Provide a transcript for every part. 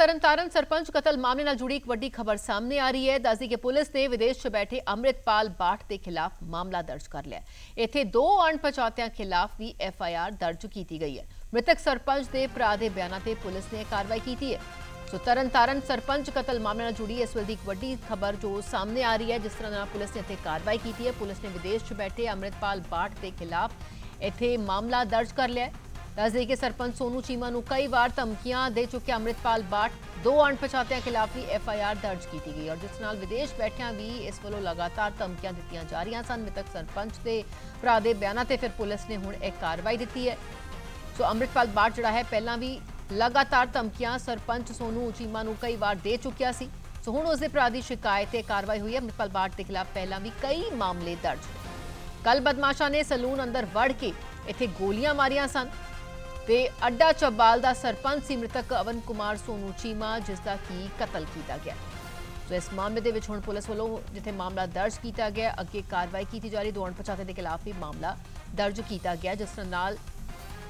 ਤਰਨਤਾਰਨ ਸਰਪੰਚ ਕਤਲ ਮਾਮਲੇ ਨਾਲ ਜੁੜੀ ਇੱਕ ਵੱਡੀ ਖਬਰ ਸਾਹਮਣੇ ਆ ਰਹੀ ਹੈ ਦੱਸਦੀ ਕਿ ਪੁਲਿਸ ਨੇ ਵਿਦੇਸ਼ 'ਚ ਬੈਠੇ ਅੰਮ੍ਰਿਤਪਾਲ ਬਾਠ ਦੇ ਖਿਲਾਫ ਮਾਮਲਾ ਦਰਜ ਕਰ ਲਿਆ ਹੈ। ਇੱਥੇ ਦੋ ਅਣਪਛਾਤਿਆਂ ਖਿਲਾਫ ਵੀ ਐਫ ਆਈ ਆਰ ਦਰਜ ਕੀਤੀ ਗਈ ਹੈ ਮ੍ਰਿਤਕ ਸਰਪੰਚ ਦੇ ਭਰਾ ਦੇ ਬਿਆਨਾਂ ਤੇ ਪੁਲਿਸ ਨੇ ਕਾਰਵਾਈ ਕੀਤੀ ਹੈ ਸੋ ਤਰਨਤਾਰਨ ਸਰਪੰਚ ਕਤਲ ਮਾਮਲੇ ਨਾਲ ਜੁੜੀ ਇਸ ਵੇਲੇ ਦੀ ਇੱਕ ਵੱਡੀ ਖਬਰ ਜੋ ਸਾਹਮਣੇ ਆ ਰਹੀ ਹੈ ਜਿਸ ਤਰ੍ਹਾਂ ਨਾਲ ਪੁਲਿਸ ਨੇ ਇੱਥੇ ਕਾਰਵਾਈ ਕੀਤੀ ਹੈ ਪੁਲਿਸ ਨੇ ਵਿਦੇਸ਼ 'ਚ ਬੈਠੇ ਅੰਮ੍ਰਿਤਪਾਲ ਬਾਠ ਦੇ ਖਿਲਾਫ ਇੱਥੇ ਮਾਮਲਾ ਦਰਜ ਕਰ ਲਿਆ ਹੈ ਦੱਸਦੇ ਕਿ ਸਰਪੰਚ ਸੋਨੂ ਚੀਮਾ ਨੂੰ ਕਈ ਵਾਰ ਧਮਕੀਆਂ ਦੇ ਚੁੱਕਿਆ ਅੰਮ੍ਰਿਤਪਾਲ ਬਾਟ ਦੋ ਅਣਪਛਾਤਿਆਂ ਖਿਲਾਫ ਵੀ ਐਫ ਆਈ ਆਰ ਦਰਜ ਕੀਤੀ ਗਈ ਔਰ ਜਿਸ ਨਾਲ ਵਿਦੇਸ਼ ਬੈਠਿਆਂ ਵੀ ਇਸ ਵੱਲੋਂ ਲਗਾਤਾਰ ਧਮਕੀਆਂ ਦਿੱਤੀਆਂ ਜਾ ਰਹੀਆਂ ਸਨ। ਮ੍ਰਿਤਕ ਸਰਪੰਚ ਦੇ ਭਰਾ ਦੇ ਬਿਆਨਾਂ ਤੇ ਫਿਰ ਪੁਲਿਸ ਨੇ ਹੁਣ ਇੱਕ ਕਾਰਵਾਈ ਦਿੱਤੀ ਹੈ। ਸੋ ਅੰਮ੍ਰਿਤਪਾਲ ਬਾਟ ਜਿਹੜਾ ਹੈ, ਪਹਿਲਾਂ ਵੀ ਲਗਾਤਾਰ ਧਮਕੀਆਂ ਸਰਪੰਚ ਸੋਨੂ ਚੀਮਾ ਨੂੰ ਕਈ ਵਾਰ ਦੇ ਚੁੱਕਿਆ ਸੀ। ਸੋ ਹੁਣ ਉਸ ਦੇ ਭਰਾ ਦੀ ਸ਼ਿਕਾਇਤ ਤੇ ਕਾਰਵਾਈ ਹੋਈ ਹੈ। ਅੰਮ੍ਰਿਤਪਾਲ ਬਾਠ ਦੇ ਖਿਲਾਫ ਪਹਿਲਾਂ ਵੀ ਕਈ ਮਾਮਲੇ ਦਰਜ ਨੇ। ਕੱਲ ਬਦਮਾਸ਼ਾਂ ਨੇ ਸਲੂਨ ਅੰਦਰ ਵੜ ਕੇ ਇੱਥੇ ਗੋਲੀਆਂ ਮਾਰੀਆਂ ਸਨ। ਤੇ ਅੱਡਾ ਚਬਾਲ ਦਾ ਸਰਪੰਚ ਸੀ ਮ੍ਰਿਤਕ ਅਵਨ ਕੁਮਾਰ ਸੋਨੂ ਚੀਮਾ ਜਿਸ ਦਾ ਕੀ ਕਤਲ ਕੀਤਾ ਗਿਆ। ਸੋ ਇਸ ਮਾਮਲੇ ਦੇ ਵਿੱਚ ਹੁਣ ਪੁਲਿਸ ਵੱਲੋਂ ਜਿੱਥੇ ਮਾਮਲਾ ਦਰਜ ਕੀਤਾ ਗਿਆ, ਅੱਗੇ ਕਾਰਵਾਈ ਕੀਤੀ ਜਾ ਰਹੀ, ਦੋ ਪਛਾਤੇ ਦੇ ਖਿਲਾਫ ਵੀ ਮਾਮਲਾ ਦਰਜ ਕੀਤਾ ਗਿਆ, ਜਿਸ ਨਾਲ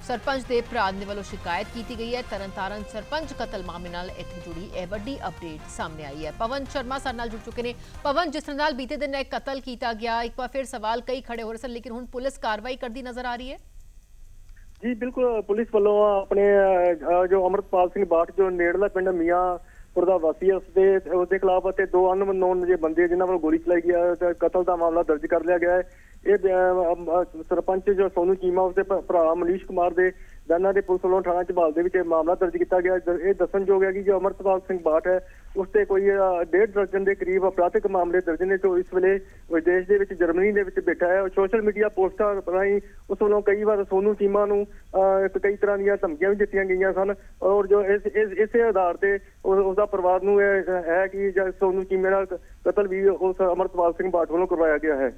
ਸਰਪੰਚ ਦੇ ਭਰਾ ਦੇ ਵੱਲੋਂ ਸ਼ਿਕਾਇਤ ਕੀਤੀ ਗਈ ਹੈ। ਤਰਨਤਾਰਨ ਸਰਪੰਚ ਕਤਲ ਮਾਮਲੇ ਨਾਲ ਇੱਥੇ ਜੁੜੀ ਇਹ ਵੱਡੀ ਅਪਡੇਟ ਸਾਹਮਣੇ ਆਈ ਹੈ। ਪਵਨ ਸ਼ਰਮਾ ਸਾਡੇ ਨਾਲ ਜੁੜ ਚੁੱਕੇ ਨੇ। ਪਵਨ, ਜਿਸ ਨਾਲ ਬੀਤੇ ਦਿਨ ਇਹ ਕਤਲ ਕੀਤਾ ਗਿਆ, ਇੱਕ ਵਾਰ ਫਿਰ ਸਵਾਲ ਕਈ ਖੜੇ ਹੋ ਰਹੇ ਸਨ, ਲੇਕਿਨ ਹੁਣ ਪੁਲਿਸ ਕਾਰਵਾਈ ਕਰਦੀ ਨਜ਼ਰ ਆ ਰਹੀ ਹੈ। ਜੀ, ਬਿਲਕੁਲ, ਪੁਲਿਸ ਵੱਲੋਂ ਆਪਣੇ ਜੋ ਅਮਰਤਪਾਲ ਸਿੰਘ ਬਾਠ, ਜੋ ਨੇੜਲਾ ਪਿੰਡ ਮੀਆਂਪੁਰ ਦਾ ਵਾਸੀ ਹੈ, ਉਸਦੇ ਉਸਦੇ ਖਿਲਾਫ ਅਤੇ ਦੋ ਅਨਨੋਨ ਜੇ ਬੰਦੇ ਜਿਨ੍ਹਾਂ ਵੱਲੋਂ ਗੋਲੀ ਚਲਾਈ ਗਈ ਹੈ ਕਤਲ ਦਾ ਮਾਮਲਾ ਦਰਜ ਕਰ ਲਿਆ ਗਿਆ ਹੈ। ਇਹ ਸਰਪੰਚ ਜੋ ਸੋਨੂ ਚੀਮਾ ਉਸਦੇ ਭਰਾ ਮਨੀਸ਼ ਕੁਮਾਰ ਦੇ ਦਾਨਾ ਦੇ ਪੁਲਿਸ ਵੱਲੋਂ ਥਾਣਾ ਝਬਾਲ ਦੇ ਵਿੱਚ ਇਹ ਮਾਮਲਾ ਦਰਜ ਕੀਤਾ ਗਿਆ। ਇਹ ਦੱਸਣਯੋਗ ਹੈ ਕਿ ਜੋ ਅਮਰਤਪਾਲ ਸਿੰਘ ਬਾਠ ਹੈ ਉਸ ਤੇ ਕੋਈ ਡੇਢ ਦਰਜਨ ਦੇ ਕਰੀਬ ਅਪਰਾਧਿਕ ਮਾਮਲੇ ਦਰਜ ਨੇ ਜੋ ਇਸ ਵੇਲੇ ਵਿਦੇਸ਼ ਦੇ ਵਿੱਚ ਜਰਮਨੀ ਦੇ ਵਿੱਚ ਬੈਠਾ ਹੈ। ਸੋਸ਼ਲ ਮੀਡੀਆ ਪੋਸਟਾਂ ਰਾਹੀਂ ਉਸ ਵੱਲੋਂ ਕਈ ਵਾਰ ਸੋਨੂ ਚੀਮਾ ਨੂੰ ਅਹ, ਕਈ ਤਰ੍ਹਾਂ ਦੀਆਂ ਧਮਕੀਆਂ ਵੀ ਦਿੱਤੀਆਂ ਗਈਆਂ ਸਨ ਔਰ ਜੋ ਇਸ ਇਸੇ ਆਧਾਰ ਤੇ ਉਸ ਦਾ ਪਰਿਵਾਰ ਨੂੰ ਇਹ ਹੈ ਕਿ ਜਦ ਸੋਨੂ ਚੀਮੇ ਨਾਲ ਕਤਲ ਵੀ ਉਸ ਅਮਰਤਪਾਲ ਸਿੰਘ ਬਾਠ ਵੱਲੋਂ ਕਰਵਾਇਆ ਗਿਆ ਹੈ।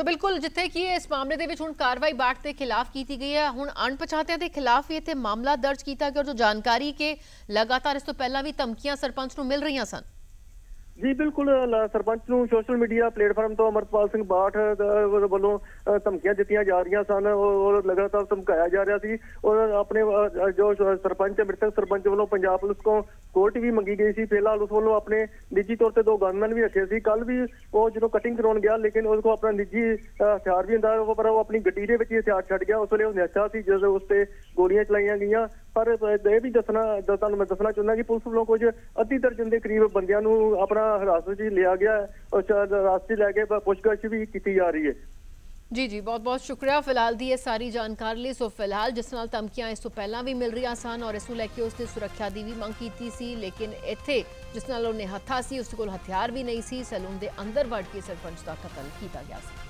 ਸੋ ਬਿਲਕੁਲ ਜਿੱਥੇ ਕਿ ਇਸ ਮਾਮਲੇ ਦੇ ਵਿੱਚ ਹੁਣ ਕਾਰਵਾਈ ਬਾਟ ਦੇ ਖਿਲਾਫ ਕੀਤੀ ਗਈ ਹੈ। ਹੁਣ ਅਣਪਛਾਤਿਆਂ ਦੇ ਖਿਲਾਫ ਵੀ ਇੱਥੇ ਮਾਮਲਾ ਦਰਜ ਕੀਤਾ ਗਿਆ ਔਰ ਜੋ ਜਾਣਕਾਰੀ ਕਿ ਲਗਾਤਾਰ ਇਸ ਤੋਂ ਪਹਿਲਾਂ ਵੀ ਧਮਕੀਆਂ ਸਰਪੰਚ ਨੂੰ ਮਿਲ ਰਹੀਆਂ ਸਨ। ਜੀ ਬਿਲਕੁਲ ਲ- ਸਰਪੰਚ ਨੂੰ ਸੋਸ਼ਲ ਮੀਡੀਆ ਪਲੇਟਫਾਰਮ ਤੋਂ ਅਮਰਪਾਲ ਸਿੰਘ ਬਾਠ ਦਾ ਵੱਲੋਂ ਅ, ਧਮਕੀਆਂ ਦਿੱਤੀਆਂ ਜਾ ਰਹੀਆਂ ਸਨ। ਔਰ ਔਰ ਲਗਾਤਾਰ ਧਮਕਾਇਆ ਜਾ ਰਿਹਾ ਸੀ। ਔਰ ਆਪਣੇ ਅ, ਜੋ ਸ- ਸਰਪੰਚ ਮ੍ਰਿਤਕ ਸਰਪੰਚ ਵੱਲੋਂ ਪੰਜਾਬ ਪੁਲਿਸ ਕੋਲ ਕੋਰਟ ਵੀ ਮੰਗੀ ਗਈ ਸੀ। ਫਿਲਹਾਲ ਉਸ ਵੱਲੋਂ ਆਪਣੇ ਨਿੱਜੀ ਤੌਰ ਤੇ ਦੋ ਗਨਮੈਨ ਵੀ ਰੱਖੇ ਸੀ। ਕੱਲ ਵੀ ਉਹ ਜਦੋਂ ਕਟਿੰਗ ਕਰਾਉਣ ਗਿਆ ਲੇਕਿਨ ਉਸ ਕੋਲ ਆਪਣਾ ਨਿੱਜੀ ਅ, ਹਥਿਆਰ ਵੀ ਹੁੰਦਾ। ਉਹ ਪਰ ਉਹ ਆਪਣੀ ਗੱਡੀ ਦੇ ਵਿੱਚ ਹੀ ਹਥਿਆਰ ਛੱਡ ਗਿਆ। ਉਸ ਵੇਲੇ ਉਹ ਨਿਹੱਥਾ ਸੀ ਜਦੋਂ ਉਸ ਤੇ ਗੋਲੀਆਂ ਚਲਾਈਆਂ ਗਈਆਂ। ਪਰ ਇਹ ਵੀ ਦੱਸਣਾ ਤੁਹਾਨੂੰ ਮੈਂ ਦੱਸਣਾ ਚਾਹੁੰਦਾ ਕਿ ਪੁਲਿਸ ਵੱਲੋਂ ਕੁਝ ਅੱਧੀ ਦਰਜਨ ਦੇ ਕਰੀਬ ਬੰਦਿਆਂ ਨੂੰ ਆਪਣਾ ਹਿਰਾਸਤ 'ਚ ਲਿਆ ਗਿਆ ਹੈ ਔਰ ਸ਼ਾਇਦ ਰਾਸਤੇ ਲੈ ਕੇ ਪ- ਪੁੱਛਗਿੱਛ ਵੀ ਕੀਤੀ ਜਾ ਰਹੀ ਹੈ ਜੀ ਜੀ ਬਹੁਤ ਬਹੁਤ ਸ਼ੁਕਰੀਆ ਫਿਲਹਾਲ ਦੀ ਇਹ ਸਾਰੀ ਜਾਣਕਾਰੀ ਲਈ ਸੋ ਫਿਲਹਾਲ ਜਿਸ ਨਾਲ ਧਮਕੀਆਂ ਇਸ ਤੋਂ ਪਹਿਲਾਂ ਵੀ ਮਿਲ ਰਹੀਆਂ ਸਨ ਔਰ ਇਸ ਨੂੰ ਲੈ ਕੇ ਉਸਨੇ ਸੁਰੱਖਿਆ ਦੀ ਵੀ ਮੰਗ ਕੀਤੀ ਸੀ ਲੇਕਿਨ ਇੱਥੇ ਜਿਸ ਨਾਲ ਉਹਨੇ ਹੱਥਾ ਸੀ ਉਸ ਕੋਲ ਹਥਿਆਰ ਵੀ ਨਹੀਂ ਸੀ ਸੈਲੂਨ ਦੇ ਅੰਦਰ ਵੜ ਕੇ ਸਰਪੰਚ ਦਾ ਕਤਲ ਕੀਤਾ ਗਿਆ ਸੀ